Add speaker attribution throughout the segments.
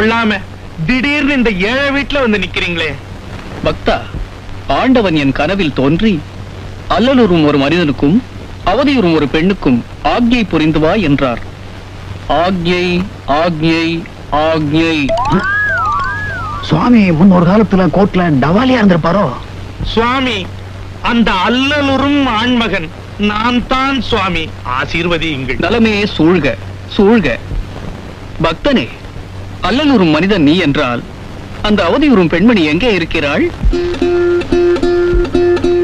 Speaker 1: கொள்ளாம திடீர்னு இந்த ஏழை வீட்டுல வந்து நிக்கிறீங்களே.
Speaker 2: பக்தா ஆண்டவன் என் கனவில் தோன்றி அல்லலுறும் ஒரு மனிதனுக்கும் அவதியுறும் ஒரு பெண்ணுக்கும் ஆக்ஞை புரிந்து வா என்றார். ஆக்ஞை ஆக்ஞை ஆக்ஞை.
Speaker 3: சுவாமி முன்னொரு காலத்துல கோர்ட்ல டவாலியா இருந்திருப்பாரோ?
Speaker 1: சுவாமி அந்த அல்லலுறும் ஆண்மகன் நான் தான் சுவாமி. ஆசீர்வதியுங்கள்.
Speaker 2: நலமே சூழ்க சூழ்க. பக்தனே அல்லலுறும் மனிதன் நீ என்றால் அந்த அவதியுறும் பெண்மணி எங்கே இருக்கிறாள்?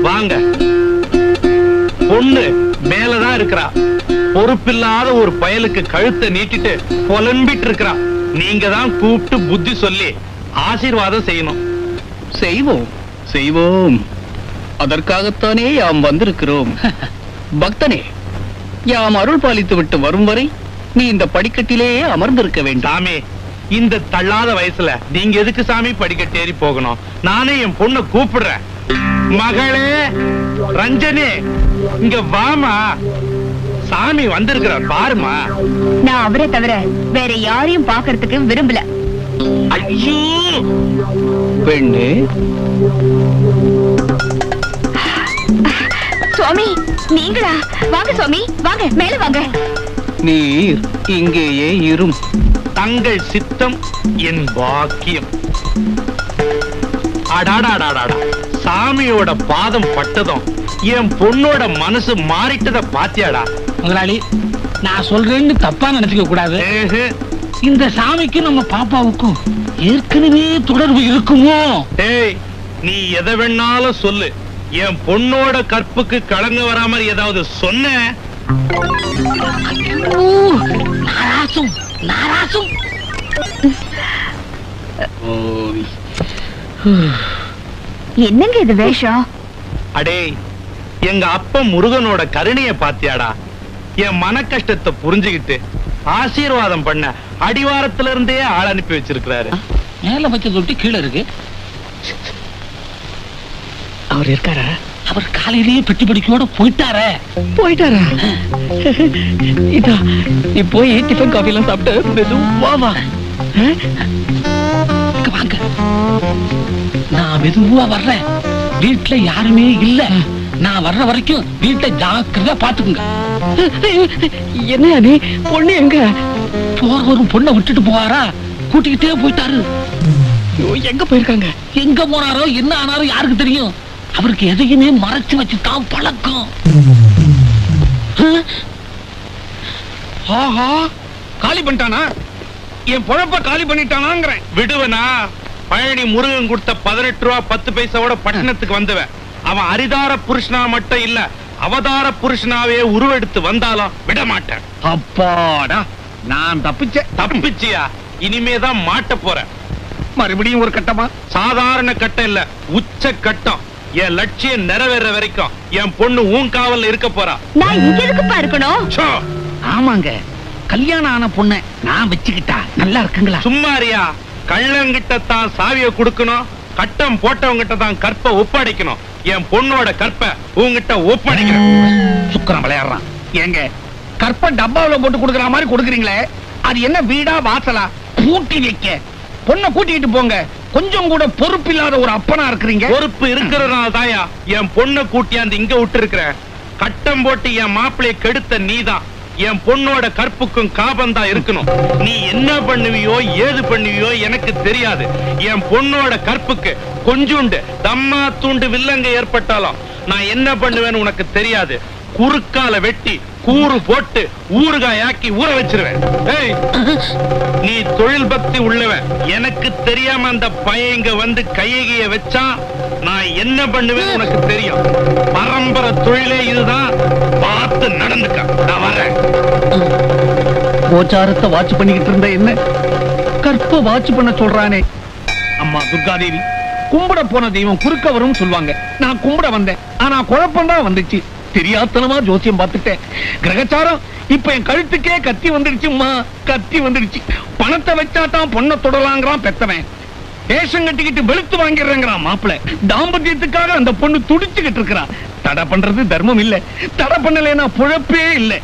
Speaker 1: வாங்க. பொண்ணு மேலதான் இருக்கிறா. பொறுப்பில்லாத ஒரு பயலுக்கு கழுத்தை நீட்டிட்டு புலம்பிட்டு இருக்கிறா. நீங்க தான் கூப்பிட்டு புத்தி சொல்லி ஆசீர்வாதம் செய்யணும்.
Speaker 2: செய்வோம். செய்வோம். அதற்காகத்தானே யாம் வந்திருக்கிறோம். பக்தனே யாம் அருள் பாலித்து விட்டு வரும் வரை நீ இந்த படிக்கட்டிலேயே அமர்ந்திருக்க வேண்டாம்.
Speaker 1: இந்த தள்ளாத வயசுல நீங்க எதுக்கு சாமி படிக்கட்டேறி போகணும்? நானே என் பொண்ணை கூப்பிடுறேன். மகளே ரஞ்சனி இங்க வாமா. சாமி வந்திருக்கிறார் பாருமா.
Speaker 4: நான் அவரை தவிர வேற யாரையும் பாக்குறதுக்கு விரும்பல.
Speaker 1: ஐயோ!
Speaker 2: பெண்ணே.
Speaker 4: சுவாமி நீங்களா? வாங்க சுவாமி வாங்க மேல வாங்க.
Speaker 2: நீர் இங்கேயே இரும்.
Speaker 1: தங்கள் சித்தம் என் பாக்கியம். அடாடாடாடாடா சாமியோட பாதம் பட்டதும் என் பொண்ணோட மனசு மாறிட்டத பாத்தியாடா.
Speaker 5: முதலாளி நான் சொல்றேன்னு தப்பா நினைச்சுக்க கூடாது. இந்த சாமிக்கும் நம்ம பாப்பாவுக்கும் ஏற்கனவே தொடர்பு இருக்குமோ?
Speaker 1: டேய் நீ எதை வேணாலும் சொல்லு. என் பொண்ணோட கற்புக்கு கலங்க வராம ஏதாவது சொன்ன.
Speaker 5: நாராசும்
Speaker 4: என்னங்க இது வேஷம்?
Speaker 1: அடே எங்க அப்பா முருகனோட கருணைய பாத்தியாடா. என் மன கஷ்டத்தை புரிஞ்சுகிட்டு ஆசீர்வாதம் பண்ண அடிவாரத்துல இருந்தே ஆள் அனுப்பி வச்சிருக்கிறாரு.
Speaker 5: மேல வச்ச தொட்டி கீழே இருக்கு.
Speaker 3: அவர் இருக்காரா?
Speaker 5: அவர் காலையிலேயே பெட்டி படிக்கையோட போயிட்டாரே.
Speaker 3: போயிட்டாரா? இதா நீ போய் டிஃபன் காஃபி எல்லாம் சாப்பிட்டு மெதுவா வா.
Speaker 5: வாங்க. நான் மெதுவா வர்றேன். வீட்டுல யாருமே இல்ல. நான் வர்ற வரைக்கும் வீட்டை ஜாக்கிரதா பாத்துக்குங்க.
Speaker 3: என்னையா நீ? பொண்ணு எங்க?
Speaker 5: போற ஒரு பொண்ணை விட்டுட்டு போவாரா? கூட்டிக்கிட்டே போயிட்டாரு.
Speaker 3: எங்க போயிருக்காங்க?
Speaker 5: எங்க போனாரோ என்ன ஆனாரோ யாருக்கு தெரியும்? அவருக்கு எதையுமே மறைச்சு வச்சுதான் பழக்கம்?
Speaker 1: ஆஹா காலி பண்ணிட்டானா? என் பொழப்ப காலி பண்ணிட்டானாங்கிறேன். விடுவனா பழனி முருகன் கொடுத்த பதினெட்டு ரூபா பத்து பைசாவோட பட்டணத்துக்கு வந்தவன். அவன் அரிதார புருஷனா மட்டும் இல்ல அவதார புருஷனாவே உருவெடுத்து வந்தாலும் விட மாட்டேன்
Speaker 3: அப்பாடா நான் தப்பிச்சேன்.
Speaker 1: தப்பிச்சியா? இனிமேதான் மாட்ட போறேன்.
Speaker 3: மறுபடியும் ஒரு கட்டமா?
Speaker 1: சாதாரண கட்டம் இல்ல உச்ச கட்டம். என் லட்சியம் நிறைவேற வரைக்கும் என் பொண்ணு உன் காவல்ல இருக்க போறா.
Speaker 4: நான் இங்க எதுக்குப்பா இருக்கணும்?
Speaker 5: ஆமாங்க. கல்யாணம் ஆன பொண்ணை நான் வச்சுக்கிட்டா நல்லா இருக்குங்களா?
Speaker 1: சும்மாரியா கள்ளங்கிட்ட தான் சாவியை கொடுக்கணும் கட்டம் போட்டவங்கிட்ட தான் கற்பை ஒப்படைக்கணும். என் பொண்ணோட கற்பை உங்ககிட்ட ஒப்படைக்கிறேன்
Speaker 3: சுக்கரம் விளையாடுறான். ஏங்க கற்ப டப்பாவுல போட்டு கொடுக்குற மாதிரி கொடுக்குறீங்களே அது என்ன வீடா வாசலா? பூட்டி வைக்க. பொண்ணை கூட்டிட்டு போங்க. கொஞ்சம் கூட பொறுப்பு இல்லாத ஒரு அப்பனா இருக்கிறீங்க?
Speaker 1: பொறுப்பு இருக்கிறதுனால தாயா என் பொண்ணை கூட்டியாந்து இங்க விட்டு கட்டம் போட்டு என் மாப்பிள்ளைய கெடுத்த நீதான். என் பொண்ணோட கற்புக்கும் காபம் தான் இருக்கணும். நீ என்ன பண்ணுவியோ ஏது பண்ணுவியோ எனக்கு தெரியாது. என் பொண்ணோட கற்புக்கு கொஞ்சுண்டு தம்மா தூண்டு வில்லங்க ஏற்பட்டாலும் நான் என்ன பண்ணுவேன்னு உனக்கு தெரியாது. குறுக்கால வெட்டி கூறு போட்டு ஊறுகாயாக்கி ஊற வச்சிருவேன். ஏய் நீ தொழில் பக்தி உள்ளவன். எனக்கு தெரியாம அந்த பையன் இங்க வந்து கையகிய வச்சா நான் என்ன பண்ணுவேன் உனக்கு தெரியும். பரம்பரை தொழிலே இதுதான். பார்த்து நடந்துக்க. நான் வரேன்.
Speaker 3: கோச்சாரத்தை வாட்ச் பண்ணிக்கிட்டு இருந்த என்ன? கற்ப வாட்ச் பண்ண சொல்றானே. அம்மா துர்காதேவி கும்பிட போன தெய்வம் குறுக்க வரும் சொல்லுவாங்க நான் கும்பிட வந்தேன். ஆனா குழப்பம் தான் வந்துச்சு. தெரியாத்தனமா ஜோசியம் பார்த்துட்டேன் கிரகச்சாரம் இப்ப என் கழுத்துக்கே கத்தி வந்துடுச்சும்மா. கத்தி வந்துடுச்சு. பணத்தை வச்சா தான் பொண்ணை தொடலாங்கிறான் பெத்தவன். வேஷம் கட்டிக்கிட்டு வெளுத்து வாங்கிடுறேங்கிறான் மாப்பிள்ள தாம்பத்தியத்துக்காக அந்த பொண்ணு துடிச்சுக்கிட்டு இருக்கிறா. தடை பண்றது தர்மம் இல்ல. தடை பண்ணலைன்னா புழப்பே இல்ல.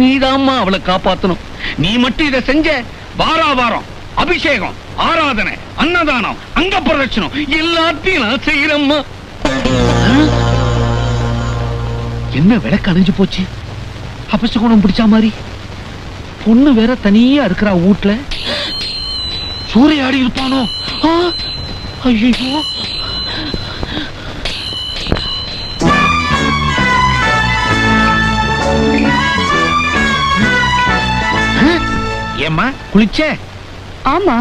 Speaker 3: நீதாம்மா அவளை காப்பாத்தணும். நீ மட்டும் இதை செஞ்ச வாரா வாரம் அபிஷேகம் ஆராதனை அன்னதானம் அங்க பிரதட்சணம் எல்லாத்தையும் நான் செய்யறேம்மா. என்ன விளக்கு அணைஞ்சு போச்சு? அபசகுணம் பிடிச்ச மாதிரி? பொண்ணு வேற தனியா இருக்கிறா வீட்ல. சூறையாடி இருப்பானோ? ஐயோ ஏம்மா குளிச்சே?
Speaker 4: ஆமா.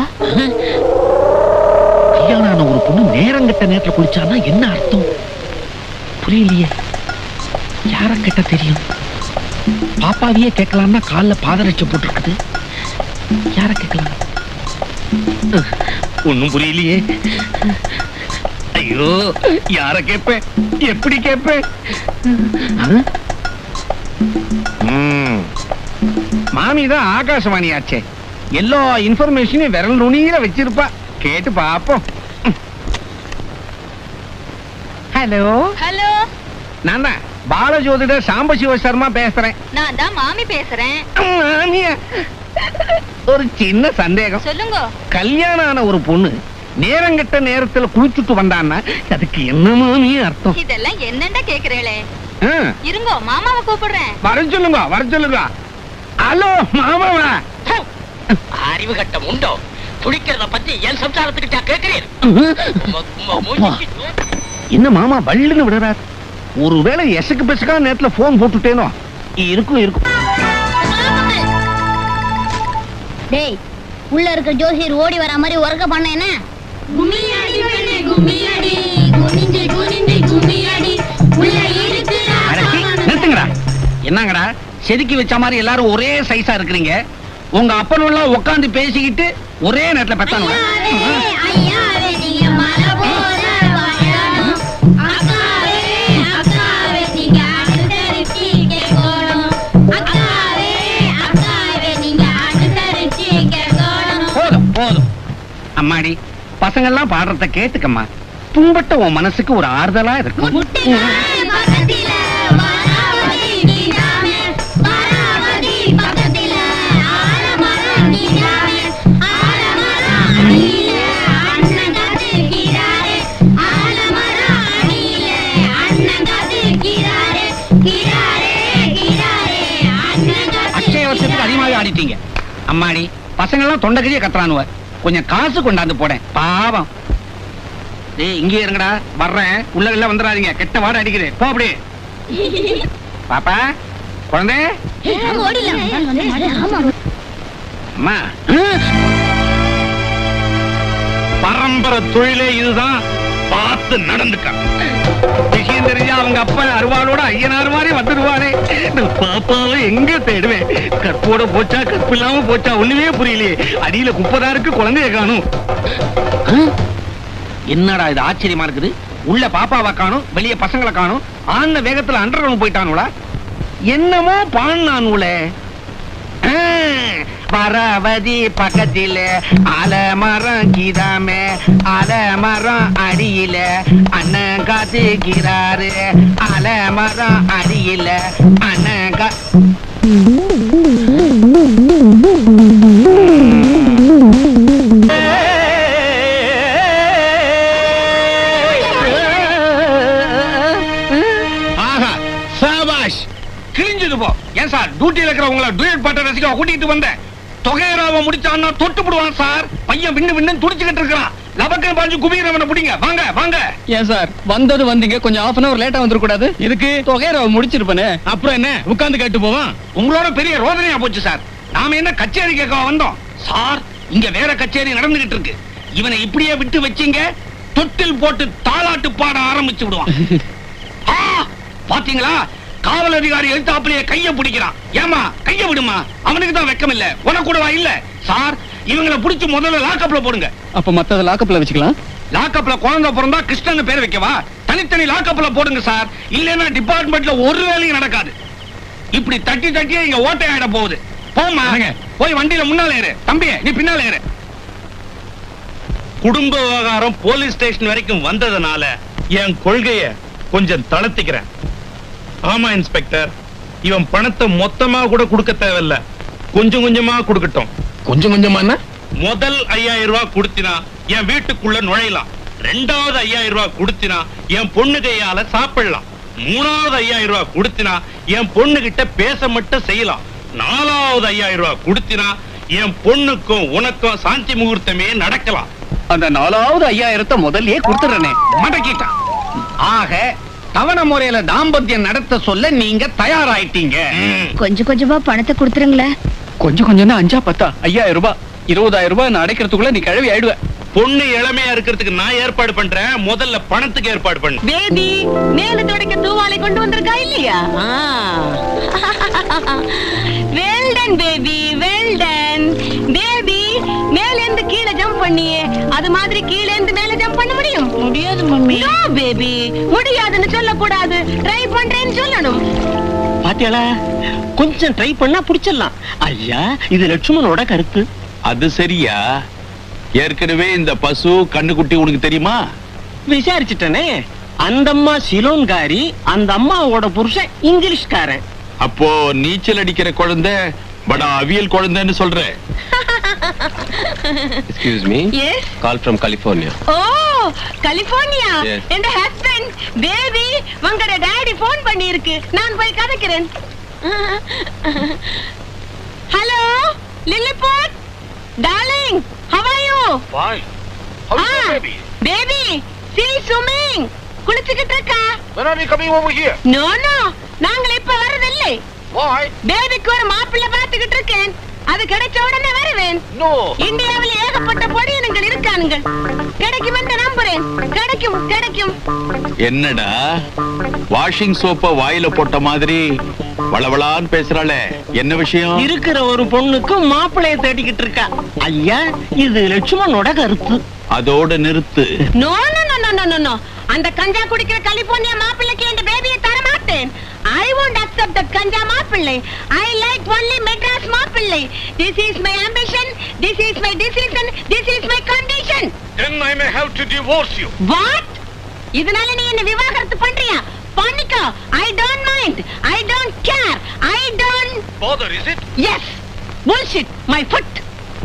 Speaker 3: கல்யாணம் ஒரு பொண்ணு நேரங்கட்ட நேரத்துல குளிச்சான்னா என்ன அர்த்தம்? புரியலையே. யார கிட்ட தெரியும்? பாப்பாவையே கேட்கலாம்னா கால்ல பாதரட்சை போட்டிருக்குது. யார கேட்கலாம்? ஒண்ணும் புரியலையே. ஐயோ யார கேட்பேன்? எப்படி கேட்பேன்? மாமி தான் ஆகாசவாணி ஆச்சே எல்லா இன்ஃபர்மேஷனையும் விரல் நுனியில வச்சிருப்பா. கேட்டு பாப்போம். ஹலோ?
Speaker 4: ஹலோ?
Speaker 3: நான் தான் பாலஜோதிடர் சாம்பசிவ சர்மா பேசுறேன்.
Speaker 4: நான் தான் மாமி பேசுறேன்.
Speaker 3: மாமியா, ஒரு சின்ன சந்தேகம்.
Speaker 4: சொல்லுங்க.
Speaker 3: கல்யாணம் ஆன ஒரு பொண்ணு நேரங்கெட்ட நேரத்துல குளிச்சுட்டு வந்தான்னா அதுக்கு என்ன மாமி அர்த்தம்?
Speaker 4: இதெல்லாம் என்னண்டா கேக்குறீங்களே? இருங்கோ மாமாவை கூப்பிடுறேன்.
Speaker 3: வர சொல்லுங்க வர சொல்லுங்க. ஹலோ மாமாவா?
Speaker 5: அறிவு கட்டம் உண்டோ? குடிக்கிறத பத்தி என் சம்சாரத்துக்கிட்ட மூஞ்சிக்கு
Speaker 3: என்ன மாமா வள்ளுன்னு விடுறார்? ஒருவேளை எசக்கு பெசக்கான நேரத்துல போன் போட்டுட்டேனோ? இருக்கும் இருக்கும்.
Speaker 6: டேய் உள்ள இருக்க ஜோசியர் ஓடி வர மாதிரி உறக்க பண்ண என்ன? பெண்ணே குனிஞ்சு குனிஞ்சு உள்ள
Speaker 3: அடச்சி, நிறுத்துங்கடா. என்னங்கடா? செதுக்கி வச்ச மாதிரி எல்லாரும் ஒரே சைஸா இருக்கிறீங்க. உங்க அப்பனும் உட்காந்து பேசிக்கிட்டு ஒரே நேரத்துல பெத்தானுங்க. அம்மாடி பசங்கெல்லாம் பாடுறத கேட்டுக்கம்மா. துன்பட்ட உன் மனசுக்கு ஒரு ஆறுதலா இருக்கும். அச்சய வருஷத்துக்கு அதிகமாவே ஆடிட்டீங்க. அம்மாடி பசங்கெல்லாம் தொண்டகிரியே கத்துறானுவ. கொஞ்சம் காசு கொண்டாந்து போடேன். பாவம். டேய் இங்கே இருங்கடா. வர்றேன். உள்ள எல்லாம் வந்துடாதீங்க. கெட்ட வாட அடிக்குது போ அப்படி. பாப்பா குழந்தை. அம்மா.
Speaker 1: பரம்பரை தொழிலே இதுதான். பார்த்து நடந்துக்க.
Speaker 3: விஷயம் தெரிஞ்சா அவங்க அப்பா அருவாளோட ஐயனார் மாதிரி வந்துடுவானே நான் பாப்பாவை எங்க தேடுவேன்? கற்போட போச்சா கற்பு இல்லாம போச்சா ஒண்ணுமே புரியலையே. அடியில குப்பதா இருக்கு குழந்தைய காணும். என்னடா இது ஆச்சரியமா இருக்குது? உள்ள பாப்பாவை காணும் வெளிய பசங்களை காணும் ஆன வேகத்துல அண்டர் போயிட்டானுல என்னமோ பான் பாடினானுல பரவதி பக்கத்தில் அலமரம் கிதாமே அலமரம் அடியில அண்ணன் காத்துக்கிறாரு. அலமரம் அடியில அண்ணன் கா ஆஹா சாபாஷ் கிழிஞ்சது போ. ஏன் சார் டியூட்டியில் இருக்கிறவங்கள டூயட் பாட்டை ரசிக்க கூட்டிட்டு வந்தேன். தொகையராவ முடிச்சான்னா தொட்டு போடுவான் சார். பையன் விண்ணு விண்ணு துடிச்சுக்கிட்டு இருக்கிறான். லபக்கன் பாஞ்சு குபீரவனை பிடிங்க. வாங்க வாங்க.
Speaker 2: ஏன் சார்? வந்தது வந்தீங்க. கொஞ்சம் ஆஃப் அன் அவர் லேட்டா வந்துடக்கூடாது இதுக்கு தொகையை முடிச்சிருப்பேனே.
Speaker 3: அப்புறம் என்ன? உட்கார்ந்து கேட்டு போவான் உங்களோட பெரிய ரோதனையா போச்சு சார். நாம என்ன கச்சேரி கேட்க வந்தோம்? சார் இங்க வேற கச்சேரி நடந்துகிட்டு இருக்கு. இவனை இப்படியே விட்டு வச்சீங்க. தொட்டில் போட்டு தாலாட்டு பாட ஆரம்பிச்சு விடுவான். பாத்தீங்களா? காவல் அதிகாரி எழுத்தாப்புலயே கைய பிடிக்கிறான். ஏமா கைய விடுமா? அவனுக்கு தான் வெக்கம் இல்ல உனக்கு கூடவா இல்ல? சார் இவங்களை புடிச்சு முதல்ல லாக்கப்ல போடுங்க.
Speaker 2: அப்ப மத்தத லாக்கப்ல வச்சுக்கலாம்.
Speaker 3: லாக்கப்ல குழந்தை பிறந்தா கிருஷ்ணன் பேர் வைக்கவா? தனித்தனி லாக்கப்ல போடுங்க சார். இல்லைன்னா டிபார்ட்மெண்ட்ல ஒரு வேலையும் நடக்காது. இப்படி தட்டி தட்டியே இங்க ஓட்டை ஆயிட போகுது போமா போய் வண்டியில முன்னால ஏறு. தம்பி நீ பின்னால ஏறு.
Speaker 1: குடும்ப விவகாரம் போலீஸ் ஸ்டேஷன் வரைக்கும் வந்ததுனால என் கொள்கைய கொஞ்சம் தளர்த்திக்கிறேன். ஆமா இன்ஸ்பெக்டர். இவன் பணத்தை மொத்தமா கூட கொடுக்க தேவையில்ல. கொஞ்சம் கொஞ்சமா கொடுக்கட்டும்.
Speaker 3: கொஞ்சம் கொஞ்சமா
Speaker 1: முதல் ஐயாயிரம் ரூபாய் கொடுத்தினா என் வீட்டுக்குள்ள நுழையலாம். ரெண்டாவது ஐயாயிரம் ரூபாய் கொடுத்தினா என் பொண்ணு கையால சாப்பிடலாம். மூணாவது ஐயாயிரம் ரூபாய் கொடுத்தினா என் பொண்ணு கிட்ட பேச மட்டும் செய்யலாம். நாலாவது ஐயாயிரம் ரூபாய் கொடுத்தினா என் பொண்ணுக்கும் உனக்கும் சாந்தி முகூர்த்தமே நடக்கலாம்.
Speaker 2: அந்த நாலாவது ஐயாயிரத்தை முதல்லயே கொடுத்துறனே
Speaker 3: மடக்கிட்டான். ஆக தவணை முறையில தாம்பத்தியம் நடத்த சொல்ல நீங்க தயாராயிட்டீங்க.
Speaker 4: கொஞ்சம் கொஞ்சமா பணத்தை கொடுத்துருங்களேன்
Speaker 2: கொஞ்சம் கொஞ்சம் அஞ்சா பத்தா? ஐயாயிரம் ரூபாய் இருபதாயிரம் ரூபாய் நான் அடைக்கிறதுக்குள்ள நீ கிழவி ஆயிடுவ.
Speaker 1: பொண்ணு இளமையா இருக்கிறதுக்கு நான் ஏற்பாடு பண்றேன். முதல்ல பணத்துக்கு ஏற்பாடு பண்ணு.
Speaker 7: பேபி மேல தொடக்க தூவாலை கொண்டு வந்திருக்கா இல்லையா? வெல்டன் பேபி வெல்டன் பேபி இருந்து கீழே ஜம்ப் பண்ணியே. அது மாதிரி கீழே இருந்து மேல ஜம்ப் பண்ண முடியும்? முடியாது மம்மி. நோ பேபி முடியாதுன்னு சொல்லக்கூடாது. ட்ரை பண்றேன்னு சொல்லணும்.
Speaker 5: பாத்தியாளா? கொஞ்சம் ட்ரை பண்ணா புடிச்சிடலாம். ஐயா இது லட்சுமணோட கருத்து.
Speaker 8: அது சரியா? ஏற்கனவே இந்த பசு கண்ணுக்குட்டி உனக்கு தெரியுமா?
Speaker 5: விசாரிச்சுட்டனே. அந்த அம்மா சிலோன்காரி அந்த அம்மாவோட புருஷன் இங்கிலீஷ்காரன்.
Speaker 8: அப்போ நீச்சல் அடிக்கிற குழந்தை படா அவியல் குழந்தைன்னு சொல்ற.
Speaker 9: Excuse me.
Speaker 7: Yes
Speaker 9: Call from California.
Speaker 7: Oh California
Speaker 9: Yes.
Speaker 7: என் ஹஸ்பண்ட் பேபி உங்களோட டாடி ஃபோன் பண்ணி இருக்கு நான் போய் கதைக்கிறேன். Hello Lilliput darling how are you
Speaker 1: Fine.
Speaker 7: Baby C swimming குளிச்சுக்கிட்டு இருக்கா?
Speaker 1: When are you coming over here?
Speaker 7: No no நாங்கள் இப்ப வரதில்லை
Speaker 1: Why?
Speaker 7: பேபிக்கு ஒரு மாப்பிள்ளை பார்த்துக்கிட்டு இருக்கேன். அது கிடைச்ச உடனே வருவேன். இந்தியாவில் ஏகப்பட்ட பொடியனங்கள் இருக்கானுங்கள். கிடைக்கும் என்று நம்புறேன். கிடைக்கும் கிடைக்கும்.
Speaker 8: என்னடா? வாஷிங் சோப்ப வாயில போட்ட மாதிரி வளவளான்னு பேசுறாளே. என்ன விஷயம்?
Speaker 5: இருக்கிற ஒரு பொண்ணுக்கு மாப்பிளைய தேடிக்கிட்டு இருக்கா. ஐயா இது லட்சுமணோட கருத்து.
Speaker 8: அதோட நிறுத்து.
Speaker 7: No no no no no no அந்த கஞ்சா குடிக்கிற கலிபோர்னியா மாப்பிள்ளைக்கு இந்த பேபியை தர மாட்டேன் ஐ won't accept that கஞ்சா மாப்பிள்ளை ஐ லைக் only மெட்ராஸ் மாப்பிள்ளை this is my ambition. This is my decision. This is my condition.
Speaker 1: Then I may have to divorce you.
Speaker 7: What இதனால நீ என்ன விவாகரத்து பண்றியா? பண்ணிக்கோ. I don't mind I don't care I don't
Speaker 1: Bother, is it?
Speaker 7: Yes bullshit. My foot.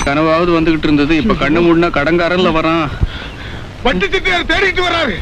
Speaker 2: கனவாவது வந்துகிட்டு இருந்தது. இப்ப கண்ணு மூடினா கடங்காரன்ல வரான்.
Speaker 3: வட்டி திட்டியார் தேடிட்டு வராரு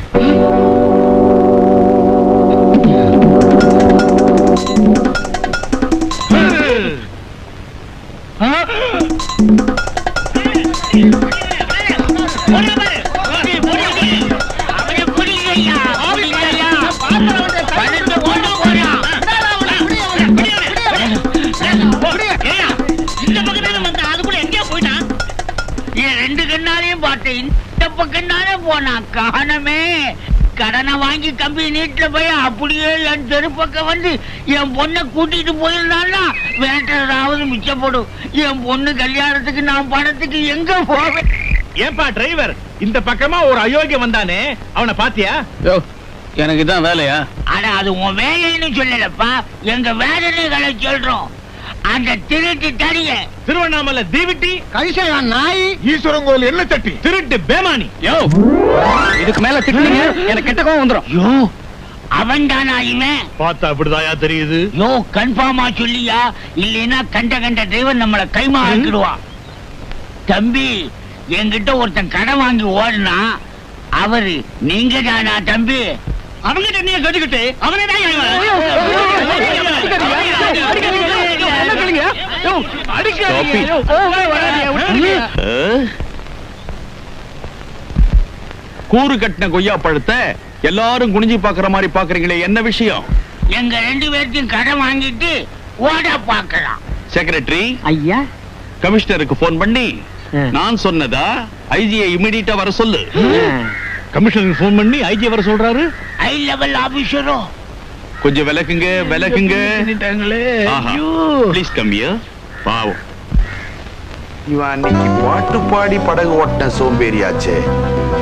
Speaker 5: பக்கம் தானே போனான் காணமே. கடனை வாங்கி கம்பி நீட்டுல போய் அப்படியே என் தெருப்பக்கம் வந்து என் பொண்ணை கூட்டிட்டு போயிருந்தான்னா வேண்டதாவது மிச்சப்படும். என் பொண்ணு கல்யாணத்துக்கு நான் பணத்துக்கு எங்க போவேன்?
Speaker 1: ஏன்பா டிரைவர் இந்த பக்கமா ஒரு அயோக்கிய வந்தானே. அவனை பாத்தியா?
Speaker 2: எனக்கு இதான் வேலையா?
Speaker 5: ஆனா அது உன் வேலைன்னு சொல்லலப்பா. எங்க வேதனைகளை சொல்றோம். அந்த திருட்டு தடிய
Speaker 1: திருவண்ணாமலை தீவிட்டி
Speaker 3: கைசையா நாய் ஈஸ்வரன் கோயில் என்ன சட்டி
Speaker 1: திருட்டு பேமானி
Speaker 2: யோ இதுக்கு மேல திட்டுனீங்க எனக்கு கெட்ட கோவம் வந்துரும்
Speaker 5: யோ அவன் தானா இவன்
Speaker 1: பார்த்தா அப்படிதாயா தெரியுது
Speaker 5: யோ கன்ஃபார்மா சொல்லியா இல்லைன்னா கண்ட கண்ட டிரைவர் நம்மள கைமா ஆக்கிடுவான் தம்பி என்கிட்ட ஒருத்தன் கடன் வாங்கி ஓடுனா அவரு நீங்க தானா தம்பி அவங்கிட்ட நீ கட்டுக்கிட்டு அவனே தான்?
Speaker 8: கூறு கட்டின கொய்யா பழத்தை எல்லாரும் குனிஞ்சு பாக்குற மாதிரி பாக்குறீங்களே என்ன விஷயம்?
Speaker 5: எங்க ரெண்டு பேர்த்தையும் கடன் வாங்கிட்டு ஓட பார்க்கலாம்.
Speaker 8: செக்ரட்டரி
Speaker 5: ஐயா.
Speaker 8: கமிஷனருக்கு போன் பண்ணி நான் சொன்னதா? ஐஜியை இமிடியட்டா வர சொல்லு.
Speaker 1: கமிஷனருக்கு ஃபோன் பண்ணி ஐஜி வர சொல்றாரு?
Speaker 5: ஹை லெவல் ஆபீசரோ
Speaker 8: கொஞ்சம் விளக்குங்க விளக்குங்க ப்ளீஸ் கம்மியா பாவம்.
Speaker 10: இவன் அன்னைக்கு பாட்டு பாடி படகு ஓட்ட சோம்பேறியாச்சே.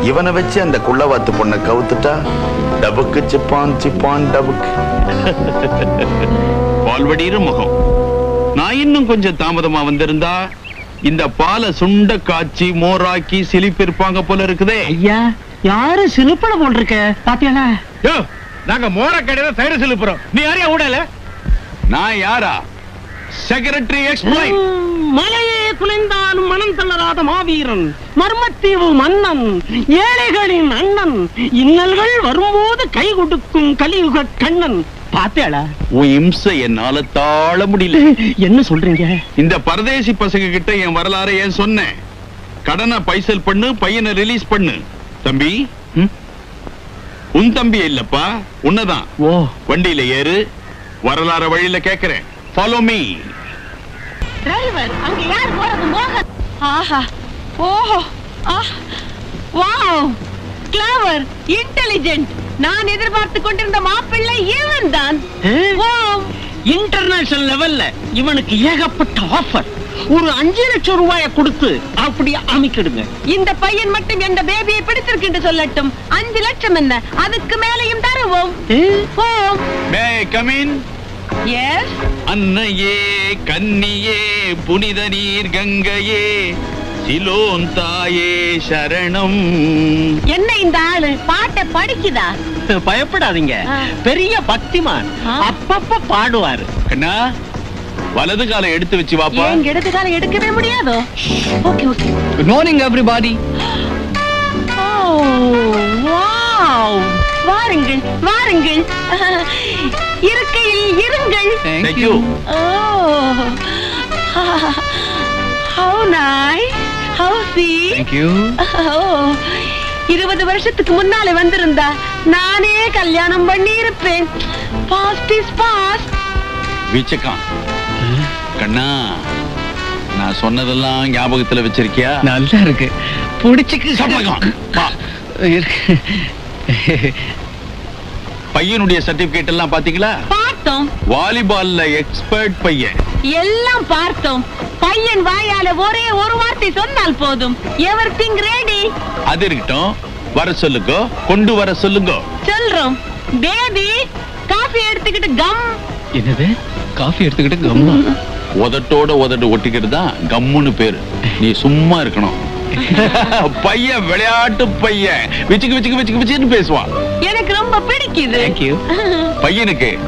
Speaker 10: இவனை வச்சு அந்த குள்ளவாத்து பொண்ணை கவுத்துட்டா? டபுக்கு சிப்பான் சிப்பான் டபுக்கு.
Speaker 8: பால்வடிகிற முகம். நான் இன்னும் கொஞ்சம் தாமதமா வந்திருந்தா இந்த பாலை சுண்ட காய்ச்சி மோராக்கி சிலிப்பிருப்பாங்க போல இருக்குதே.
Speaker 5: ஐயா யாரு சிலுப்பட போட்டிருக்க பாத்தியாளா?
Speaker 1: யோ நாங்க மோர கடையில சைடு செலுப்புறோம். நீ யாரையா ஊடல?
Speaker 8: நான் யாரா? செக்ரட்டரி எக்ஸ்பிளைன்
Speaker 3: மலையே குலைந்தாலும் மனம் தளராத மாவீரன் மர்மத்தீவு மன்னன் ஏழைகளின் அண்ணன் இன்னல்கள் வரும்போது கை கொடுக்கும் கலியுக கண்ணன். பாத்தேளா
Speaker 8: உன் இம்சை என்னால தாழ முடியல.
Speaker 3: என்ன சொல்றீங்க?
Speaker 8: இந்த பரதேசி பசங்க கிட்ட என் வரலாறை ஏன் சொன்னேன்? கடனை பைசல் பண்ணு பையனை ரிலீஸ் பண்ணு. தம்பி? உன் தம்பி இல்லப்பா உன்னதான்.
Speaker 2: ஓ.
Speaker 8: வண்டியில ஏறு வரலாற வழியில கேக்குறேன். ஃபாலோ மீ
Speaker 7: டிரைவர் அங்க யார் போறது? மோகன். ஆஹா. ஓஹோ. ஆஹ் வாவ். கிளவர் இன்டெலிஜென்ட் நான் எதிர்பார்த்து கொண்டிருந்த மாப்பிள்ளை இவன் தான்
Speaker 3: இன்டர்நேஷனல் லெவல்ல இவனுக்கு ஏகப்பட்ட ஆஃபர் ஒரு அஞ்சு லட்சம் ரூபாய கொடுத்து அப்படி அமைக்கிடுங்க.
Speaker 7: இந்த பையன் மட்டும் எந்த பேபியை பிடிச்சிருக்கு சொல்லட்டும். அஞ்சு லட்சம் என்ன? அதுக்கு மேலையும் தருவோம்.
Speaker 8: அன்னையே கன்னியே புனித நீர் கங்கையே சிலோன் தாயே சரணம்.
Speaker 7: என்ன இந்த ஆளு? பாட்டை படிக்குதா?
Speaker 3: பயப்படாதீங்க. பெரிய பக்திமான். அப்பப்ப பாடுவாரு.
Speaker 8: கண்ணா வலது காலை எடுத்து வச்சு வாப்பா.
Speaker 7: ஏன் இடது காலம் எடுக்கவே முடியாதோ? Okay okay.
Speaker 2: Good morning everybody
Speaker 7: oh wow வாருங்கள் வாருங்கள். இருக்கையில் இருங்கள்.
Speaker 8: Thank you.
Speaker 7: Oh. How nice how she
Speaker 2: thank you
Speaker 7: இருபது வருஷத்துக்கு முன்னாலே வந்திருந்தா நானே கல்யாணம் பண்ணி இருப்பேன் பாஸ்ட் இஸ் பாஸ்ட்
Speaker 8: வீச்சக்கான் கண்ணா நான் சொன்னதெல்லாம் ஞாபகத்துல வச்சிருக்கியா?
Speaker 2: நல்லா இருக்கு. புடிச்சுக்கு.
Speaker 8: சம்மதம். வா.
Speaker 2: இருக்கு.
Speaker 8: பையனுடைய சர்டிபிகேட் எல்லாம் பாத்தீங்களா?
Speaker 7: பார்த்தோம்.
Speaker 8: வாலிபால்ல எக்ஸ்பர்ட் பையன்.
Speaker 7: எல்லாம் பார்த்தோம். பையன் வாயால ஒரே ஒரு வார்த்தை சொன்னால் போதும். எவர் திங் ரெடி
Speaker 8: அது இருக்கட்டும். வர சொல்லுங்க. கொண்டு வர சொல்லுங்க.
Speaker 7: சொல்றோம். பேபி காஃபி எடுத்துக்கிட்டு கம்
Speaker 2: என்னது? காஃபி எடுத்துக்கிட்டு கம்மா
Speaker 8: உதட்டோட உதட்டு ஒட்டிக்கிறது தான் கம்முன்னு பேரு. நீ சும்மா இருக்கணும். பையன் விளையாட்டு பையன். விச்சுக்கு விச்சுக்கு விச்சுக்கு விச்சுன்னு பேசுவான்.
Speaker 7: எனக்கு ரொம்ப பிடிக்குது.
Speaker 8: பையனுக்கு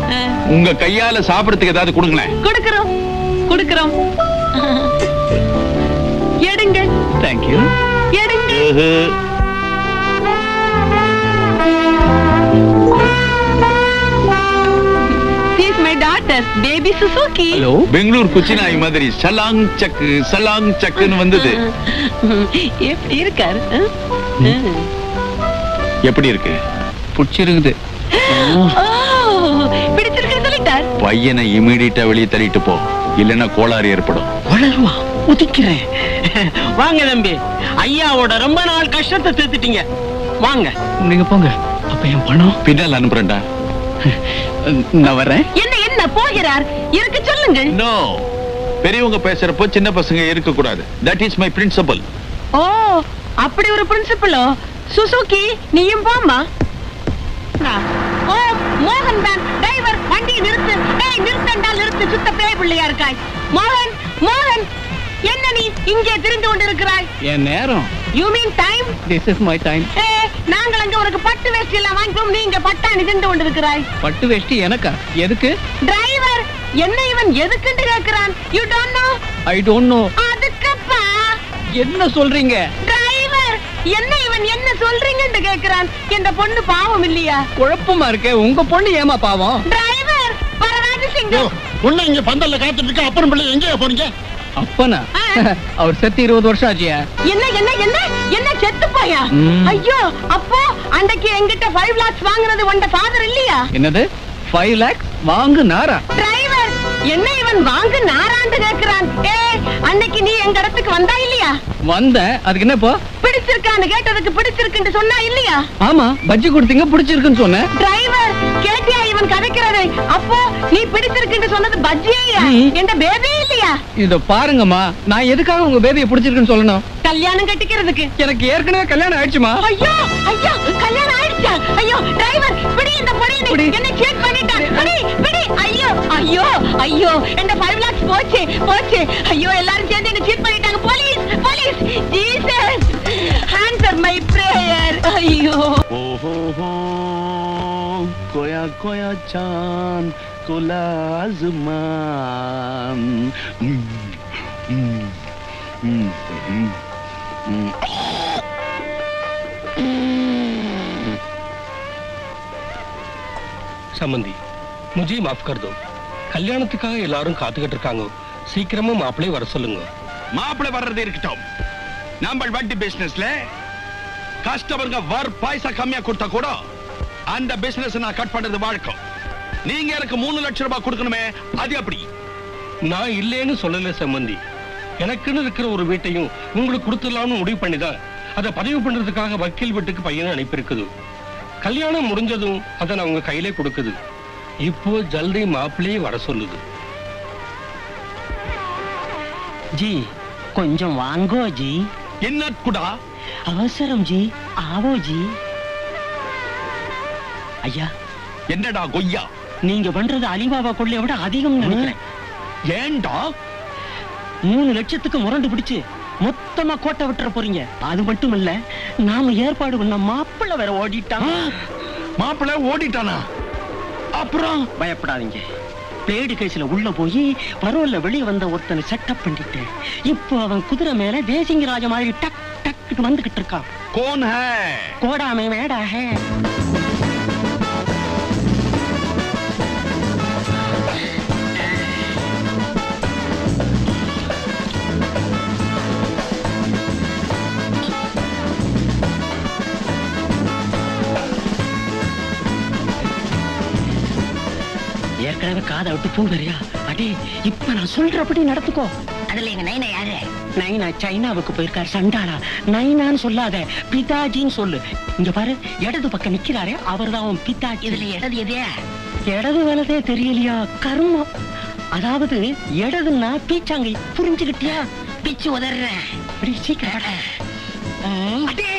Speaker 8: உங்க கையால சாப்பிடறதுக்கு ஏதாவது கொடுங்களேன்.
Speaker 7: கொடுக்கிறோம். கொடுக்கிறோம். எடுங்க.
Speaker 2: தேங்க் யூ
Speaker 7: எடுங்க. Daughter, baby Suzuki.
Speaker 2: Hello
Speaker 8: Bengaluru குச்சி நாய் மாதிரி சலாங் சக்கு சலாங் சக்குன்னு வந்தது.
Speaker 7: எப்படி இருக்காரு.
Speaker 8: எப்படி இருக்கு?
Speaker 2: பிடிச்சிருக்குது.
Speaker 7: ஓ பிடிச்சிருக்கு சொல்லிட்டார்.
Speaker 8: பையனை இமீடியட்டா வெளியே தள்ளிட்டு போ. இல்லைன்னா கோளாறு ஏற்படும்.
Speaker 3: வளருவா உதிக்கிறேன். வாங்க தம்பி. ஐயாவோட ரொம்ப நாள் கஷ்டத்தை தீர்த்துட்டீங்க. வாங்க.
Speaker 2: நீங்க போங்க. அப்ப என் பணம்?
Speaker 8: பின்னால் அனுப்புறேன்டா.
Speaker 2: நான் வரேன்.
Speaker 7: என்ன போகிறார். இருக்க சொல்லுங்கள்.
Speaker 8: நோ பெரியவங்க பேசுறப்போ சின்ன பசங்க இருக்க கூடாது தட் இஸ் மை பிரின்சிபல்
Speaker 7: ஓ அப்படி ஒரு பிரின்சிபலோ சுசுகி நீயும் போம்மா. ஓ மோகன் தான். டிரைவர் வண்டியை நிறுத்து. டேய் நிறுத்தண்டால் நிறுத்து. சுத்த பேய் பிள்ளையா இருக்காய். மோகன் மோகன். என்ன நீ இங்கே திரிந்து கொண்டிருக்கிறாய்?
Speaker 2: என் நேரம்.
Speaker 7: You mean time
Speaker 2: this is my time
Speaker 7: ஏ நாங்கள் அங்க உனக்கு பட்டு வேஷ்டி எல்லாம் வாங்கிக்கோம் நீ இங்க பட்டாணி தின்று கொண்டிருக்கிறாய்.
Speaker 2: பட்டு வேஷ்டி எனக்கா? எதுக்கு?
Speaker 7: டிரைவர் என்ன இவன் எதுக்குன்னு கேட்கிறான்? You don't know
Speaker 2: I don't know
Speaker 7: அதுக்கப்பா.
Speaker 2: என்ன சொல்றீங்க?
Speaker 7: டிரைவர் என்ன இவன் என்ன சொல்றீங்கன்னு கேக்குறான் இந்த பொண்ணு பாவம் இல்லையா?
Speaker 2: குழப்பமா இருக்கே. உங்க பொண்ணு ஏமா பாவம்?
Speaker 7: டிரைவர் வரராஜ சிங்கம்.
Speaker 3: பொண்ணு இங்க பந்தல்ல காத்துட்டு இருக்க? அப்புறம் பிள்ளை எங்கேயா போறீங்க
Speaker 2: அப்பனா. அவர் செத்து இருபது வருஷம் ஆச்சியா?
Speaker 7: என்ன என்ன என்ன? என்ன செத்து போயா. ஐயோ அப்போ அன்னைக்கு என்கிட்ட ஃபைவ் லாக்ஸ் வாங்குனது உண்ட ஃபாதர் இல்லையா?
Speaker 2: என்னது? ஃபைவ் லேக்ஸ் வாங்கு நாரா?
Speaker 7: டிரைவர் என்ன இவன் வாங்கு நாராண்டு கேக்குறான்? ஏ அன்னைக்கு நீ எங்க இடத்துக்கு வந்தா இல்லையா?
Speaker 2: வந்தேன் அதுக்கு என்ன இப்போ
Speaker 7: பிடிச்சிருக்கான்னு கேட்டதுக்கு பிடிச்சிருக்குன்னு சொன்னா இல்லையா?
Speaker 2: ஆமா பஜ்ஜி கொடுத்தீங்க பிடிச்சிருக்குன்னு சொன்னேன்.
Speaker 7: டிரைவர் கேட்டியா இவன் கதைக்கிறதை. அப்போ நீ பிடிச்சிருக்குன்னு சொன்னது பஜ்ஜியா
Speaker 2: ம்.
Speaker 7: என்ற பேபி இல்லையா?
Speaker 2: இத பாருங்கம்மா நான் எதுக்காக உங்க பேபியை பிடிச்சிருக்குன்னு சொல்லணும்?
Speaker 7: கல்யாணம் கட்டிக்கிறதுக்கு.
Speaker 2: எனக்கு ஏற்கனவே கல்யாணம் ஆயிடுச்சுமா
Speaker 7: ஐயோ ஐயோ கல்யாணம் ஆயிடுச்சா? ஐயோ டிரைவர் பிடி இந்த பொடி
Speaker 2: பிடி.
Speaker 7: என்ன சேட் பண்ணிட்டான். பிடி பிடி. ஐயோ ஐயோ ஐயோ என்ன ஃபைவ் லாக்ஸ் போச்சு போச்சு. ஐயோ எல்லாரும் சேர்ந்து என்ன சீட் பண்ணிட்டாங்க. Police police. Jesus answer my prayer ஐயோ.
Speaker 8: கோயா கோயா சான் குலாசுமான் ம், ம், ம், ம்.
Speaker 11: சம்பந்தி முஜே மாஃப் கர் தோ. கல்யாணத்துக்காக எல்லாரும் காத்துக்கிட்டு இருக்காங்க. சீக்கிரமா மாப்பிளை வர சொல்லுங்க.
Speaker 8: மாப்பிள்ளை வர்றது இருக்கட்டும். நம்ம வட்டி பிசினஸ்ல கஸ்டமருங்க வர் பைசா கம்மியா கொடுத்தா கூட அந்த பிசினஸ் நான் கட் பண்றது வழக்கம். நீங்க எனக்கு மூணு லட்சம் ரூபாய் கொடுக்கணுமே அது எப்படி?
Speaker 11: நான் இல்லைன்னு சொல்லல சம்பந்தி. எனக்குன்னு இருக்கிற ஒரு வீட்டையும் உங்களுக்கு கொடுத்துடலாம்னு முடிவு பண்ணிதான் அதை பதிவு பண்றதுக்காக வக்கீல் வீட்டுக்கு பையனை அனுப்பியிருக்குது. கல்யாணம் முடிஞ்சதும் அதை நான் உங்க கையிலே கொடுக்குது. இப்போ ஜல்தி மாப்பிள்ளையே வர சொல்லுது.
Speaker 5: ஜி கொஞ்சம் வாங்கோ ஜி.
Speaker 8: என்ன குடா?
Speaker 5: அவசரம் ஜி ஆவோ ஜி. ஐயா.
Speaker 8: என்னடா கொய்யா?
Speaker 5: நீங்க பண்றது அலிபாபா கொள்ளைய விட அதிகம் நினைக்கிறேன்.
Speaker 8: ஏன்டா?
Speaker 5: மூணு லட்சத்துக்கு முரண்டு பிடிச்சு மொத்தமா கோட்டை விட்டுற போறீங்க. அது மட்டும் இல்ல நாம ஏற்பாடு பண்ண மாப்பிள்ளை வேற ஓடிட்டான்.
Speaker 8: மாப்பிள்ளை ஓடிட்டானா? அப்புறம்
Speaker 5: பயப்படாதீங்க. பேடு கேஸ்ல உள்ள போய் பரோல்ல வெளியே வந்த ஒருத்தனை செட்டப் பண்ணிட்டு இப்போ அவன் குதிரை மேல தேசிங்க ராஜா மாதிரி டக் டக் வந்துகிட்டு இருக்கான்.
Speaker 8: கோன் ஹே.
Speaker 5: கோடாமே மேடா ஹே. ஏற்கனவே காதை விட்டு போகிறியா அடே இப்ப நான் சொல்றபடி நடத்துக்கோ
Speaker 12: அதுல எங்க நைனா யாரு?
Speaker 5: நைனா சைனாவுக்கு போயிருக்காரு சண்டாளா. நைனான்னு சொல்லாத பிதாஜின்னு சொல்லு. இங்க பாரு இடது பக்கம் நிக்கிறாரே அவர்தான் உன் பிதாஜி.
Speaker 12: இதுல இடது எது?
Speaker 5: இடது வலதே தெரியலையா? கர்மம். அதாவது இடதுன்னா பீச்சாங்கை. புரிஞ்சுக்கிட்டியா
Speaker 12: பிச்சு உதறேன்
Speaker 5: அப்படி சீக்கிரம். அடே.